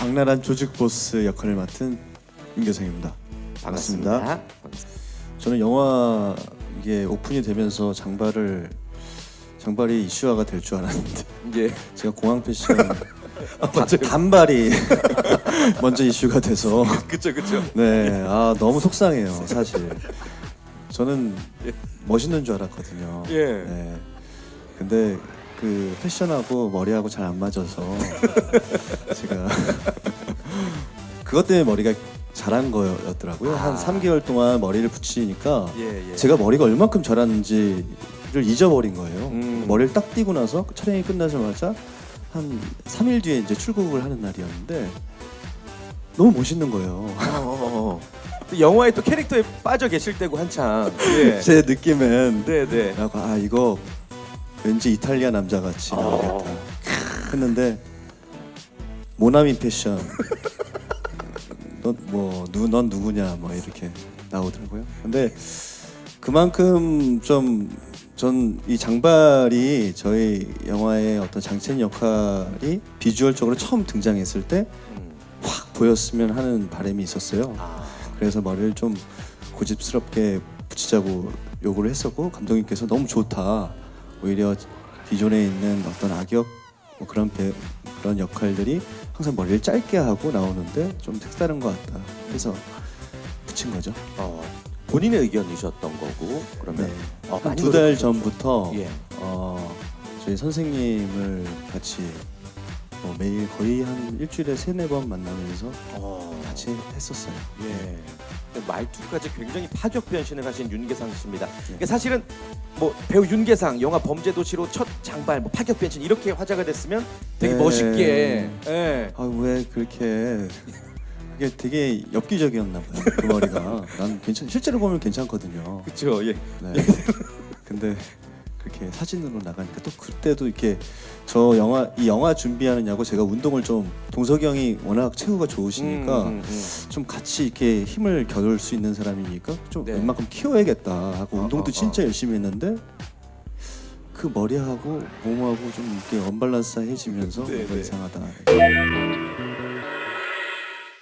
악랄한 조직 보스 역할을 맡은 임교성입니다. 반갑습니다. 반갑습니다. 저는 영화 이게 오픈이 되면서 장발을 장발이 이슈화가 될 줄 알았는데 예. 제가 공항 패션 다- 단발이 먼저 이슈가 돼서 그쵸 그쵸. 네, 아 너무 속상해요 사실. 저는 멋있는 줄 알았거든요. 예. 네. 근데 그 패션하고 머리하고 잘 안 맞아서 제가 그것 때문에 머리가 자란 거였더라고요. 한 아. 3개월 동안 머리를 붙이니까 예 예. 제가 머리가 얼마큼 자랐는지를 잊어버린 거예요. 음. 머리를 딱 띄고 나서 그 촬영이 끝나자마자 한 3일 뒤에 이제 출국을 하는 날이었는데 너무 멋있는 거예요. 어, 어, 어. 또 영화에 또 캐릭터에 빠져 계실 때고 한참. 예. 제 느낌엔 네네. 그래갖고 아 이거 왠지 이탈리아 남자 같이 나오겠다 했는데 모나미 패션 넌뭐넌 누구냐 뭐 이렇게 나오더라고요. 근데 그만큼 좀 전 이 장발이 저희 영화의 어떤 장첸 역할이 비주얼적으로 처음 등장했을 때확 음. 보였으면 하는 바람이 있었어요. 아. 그래서 머리를 좀 고집스럽게 붙이자고 요구를 했었고 감독님께서 너무 좋다. 오히려 기존에 있는 어떤 악역 뭐 그런 배, 그런 역할들이 항상 머리를 짧게 하고 나오는데 좀 색다른 것 같다. 해서 붙인 거죠. 어. 본인의 의견이셨던 거고 그러면 네. 어, 많이 두달 노력하셨죠. 전부터 예. 어, 저희 선생님을 같이 뭐 매일 거의 한 일주일에 세네 번 만나면서 어. 같이 했었어요. 예. 말투까지 굉장히 파격 변신을 하신 윤계상 씨입니다. 네. 그러니까 사실은 뭐 배우 윤계상 영화 범죄도시로 첫 장발 뭐 파격 변신 이렇게 화제가 됐으면 되게 네. 멋있게 예. 아 왜 그렇게 그게 되게 엽기적이었나 봐요 그 머리가 난 괜찮 실제로 보면 괜찮거든요 그렇죠. 예. 네 근데 그렇게 사진으로 나가니까 또 그때도 이렇게 저 영화 이 영화 준비하느냐고 제가 운동을 좀 동석이 형이 워낙 체구가 좋으시니까 음, 음, 음. 좀 같이 이렇게 힘을 겨룰 수 있는 사람이니까 좀 네. 웬만큼 키워야겠다 하고 어, 운동도 어, 진짜 열심히 했는데 그 머리하고 몸하고 좀 이렇게 언밸런스해지면서 네, 뭔가 네. 이상하다